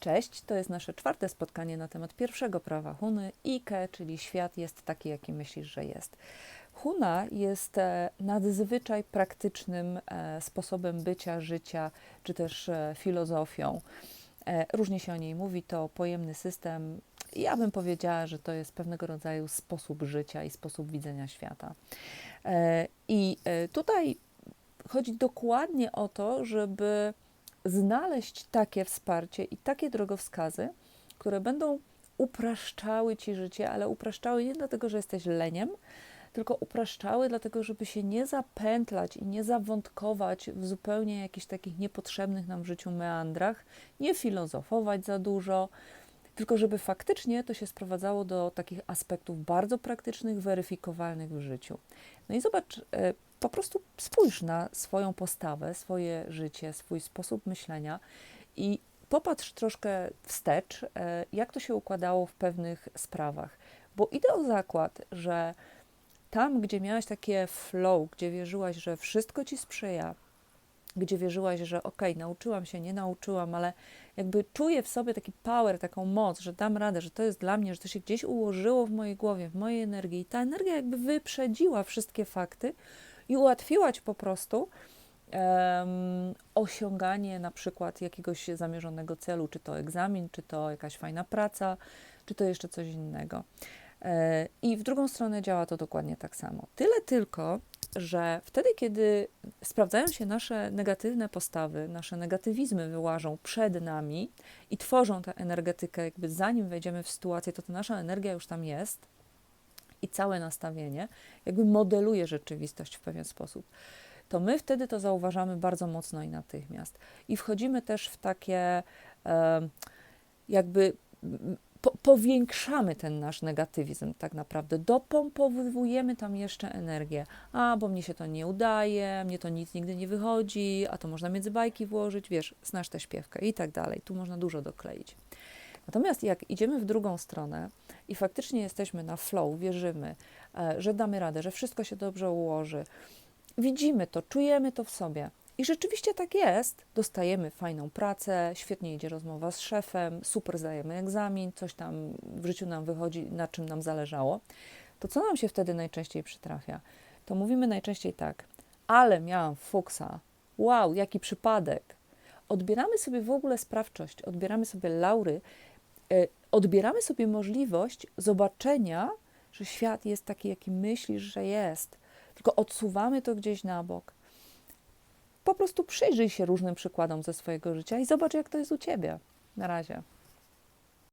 Cześć, to jest nasze czwarte spotkanie na temat pierwszego prawa Huny, Ike, czyli świat jest taki, jaki myślisz, że jest. Huna jest e, nadzwyczaj praktycznym e, sposobem bycia, życia, czy też e, filozofią. Różnie się o niej mówi, to pojemny system. Ja bym powiedziała, że to jest pewnego rodzaju sposób życia i sposób widzenia świata. I tutaj chodzi dokładnie o to, żeby znaleźć takie wsparcie i takie drogowskazy, które będą upraszczały ci życie, ale upraszczały nie dlatego, że jesteś leniem, tylko upraszczały dlatego, żeby się nie zapętlać i nie zawątkować w zupełnie jakichś takich niepotrzebnych nam w życiu meandrach, nie filozofować za dużo, tylko żeby faktycznie to się sprowadzało do takich aspektów bardzo praktycznych, weryfikowalnych w życiu. No i zobacz, e, po prostu spójrz na swoją postawę, swoje życie, swój sposób myślenia i popatrz troszkę wstecz, e, jak to się układało w pewnych sprawach. Bo idę o zakład, że tam, gdzie miałaś takie flow, gdzie wierzyłaś, że wszystko ci sprzyja, gdzie wierzyłaś, że okej, nauczyłam się, nie nauczyłam, ale jakby czuję w sobie taki power, taką moc, że dam radę, że to jest dla mnie, że to się gdzieś ułożyło w mojej głowie, w mojej energii i ta energia jakby wyprzedziła wszystkie fakty i ułatwiła ci po prostu em, osiąganie na przykład jakiegoś zamierzonego celu, czy to egzamin, czy to jakaś fajna praca, czy to jeszcze coś innego. E, I w drugą stronę działa to dokładnie tak samo. Tyle tylko, że wtedy, kiedy sprawdzają się nasze negatywne postawy, nasze negatywizmy wyłażą przed nami i tworzą tę energetykę, jakby zanim wejdziemy w sytuację, to ta nasza energia już tam jest i całe nastawienie jakby modeluje rzeczywistość w pewien sposób. To my wtedy to zauważamy bardzo mocno i natychmiast. I wchodzimy też w takie jakby po, powiększamy ten nasz negatywizm tak naprawdę, dopompowujemy tam jeszcze energię. A, bo mnie się to nie udaje, mnie to nic nigdy nie wychodzi, a to można między bajki włożyć, wiesz, znasz tę śpiewkę i tak dalej. Tu można dużo dokleić. Natomiast jak idziemy w drugą stronę i faktycznie jesteśmy na flow, wierzymy, e, że damy radę, że wszystko się dobrze ułoży, widzimy to, czujemy to w sobie. I rzeczywiście tak jest. Dostajemy fajną pracę, świetnie idzie rozmowa z szefem, super zdajemy egzamin, coś tam w życiu nam wychodzi, na czym nam zależało. To co nam się wtedy najczęściej przytrafia? To mówimy najczęściej tak, ale miałam fuksa, wow, jaki przypadek. Odbieramy sobie w ogóle sprawczość, odbieramy sobie laury, odbieramy sobie możliwość zobaczenia, że świat jest taki, jaki myślisz, że jest. Tylko odsuwamy to gdzieś na bok po prostu przyjrzyj się różnym przykładom ze swojego życia i zobacz, jak to jest u ciebie. Na razie.